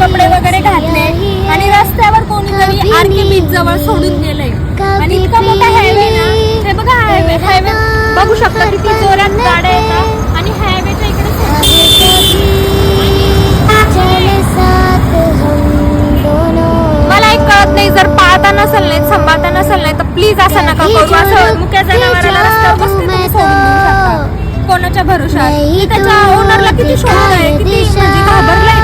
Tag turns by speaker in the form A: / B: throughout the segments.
A: कपडे वगैरे घातले आणि रस्त्यावर कोणीतरी आर के बीच जवळ सोडून गेलंय. आणि इतका मोठा हायवे ना हे बघा हायवे हायवे बघू शकता किती जोरात गाड्या येतात आणि हायवेच्या इकडे सोडून मला एक कळत नाही जर पाळता नसेल नाही सांभाळता नसेल नाही तर प्लीज असं नका करू. असं मुक्या जनावराला रस्त्यावर कसं तुम्ही सोडून देऊ शकता. कोणाच्या भरोशावर मी त्याच्या ओनरला किती शोधतोय किती म्हणजे घाबरलाय?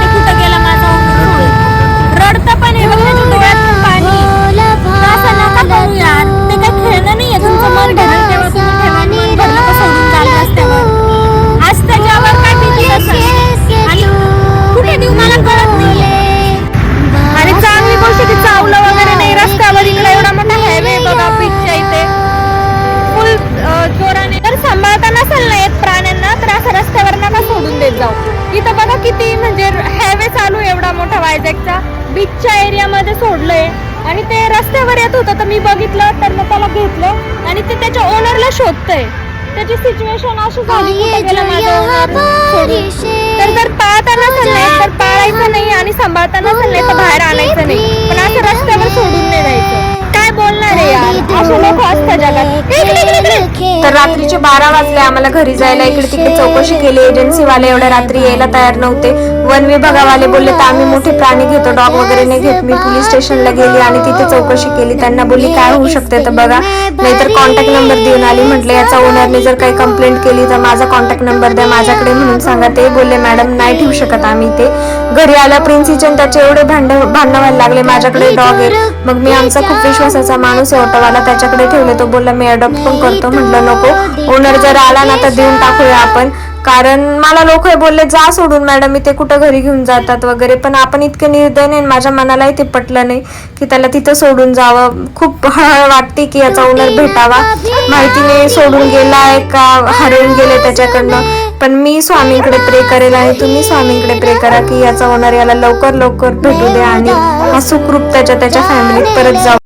A: इथं बघा किती म्हणजे हायवे चालू आहे एवढा मोठा वायझॅकचा बीचच्या एरियामध्ये सोडलंय. आणि ते रस्त्यावर येत होतं तर मी बघितलं तर मग त्याला घेतलं. आणि ते त्याच्या ओनरला शोधतंय. त्याची सिच्युएशन अशी झाली. तर जर पाळता नसेल नाही तर पाळायचं नाही आणि सांभाळता नसेल नाही तर बाहेर आणायचं रात्रीचे बारा वाजले. आम्हाला घरी जायला इकडे तिकडे चौकशी केली. एजन्सी वाले एवढ्या रात्री यायला तयार नव्हते. वन विभागावाले बोलले तर आम्ही मोठे प्राणी घेतो. डॉग वगैरे नाही घेत. मी पोलीस स्टेशनला गेली आणि तिथे चौकशी केली. त्यांना बोलली काय होऊ शकते? तर बघा. नाहीतर कॉन्टॅक्ट नंबर देऊन आली. म्हटलं याचा ओनरने जर काही कंप्लेंट केली तर माझा कॉन्टॅक्ट नंबर द्या माझ्याकडे म्हणून सांगा. ते बोलले मॅडम नाही ठेवू शकत आम्ही ते. घरी आल्या प्रिन्सीचे आणि त्याचे एवढे भांड भांडण व्हायला लागले. माझ्याकडे डॉग आहे मग मी आमचा खूप विश्वासाचा माणूस आहे. ऑटोवाला त्याच्याकडे ठेवले. तो बोलला मी अडॉप्ट पण करतो. म्हटलं नको. ओनर जर आला ना तर देऊन टाकूया आपण. कारण मला लोक बोलले जा सोडून मॅडम इथे कुठं घरी घेऊन जातात वगैरे. पण आपण इतके निर्दय नाही माझ्या मनालाही ते पटलं नाही की त्याला तिथं सोडून जावं. खूप हळहळ वाटते की याचा ओनर भेटावा. माहितीने सोडून गेलाय का हरवून गेले त्याच्याकडनं. पण मी स्वामींकडे प्रे करेल आणि तुम्ही स्वामींकडे प्रे करा की याचा ओनर याला लवकर लवकर भेटू द्या आणि हा सुखरूप त्याच्या त्याच्या फॅमिलीत परत जाऊ.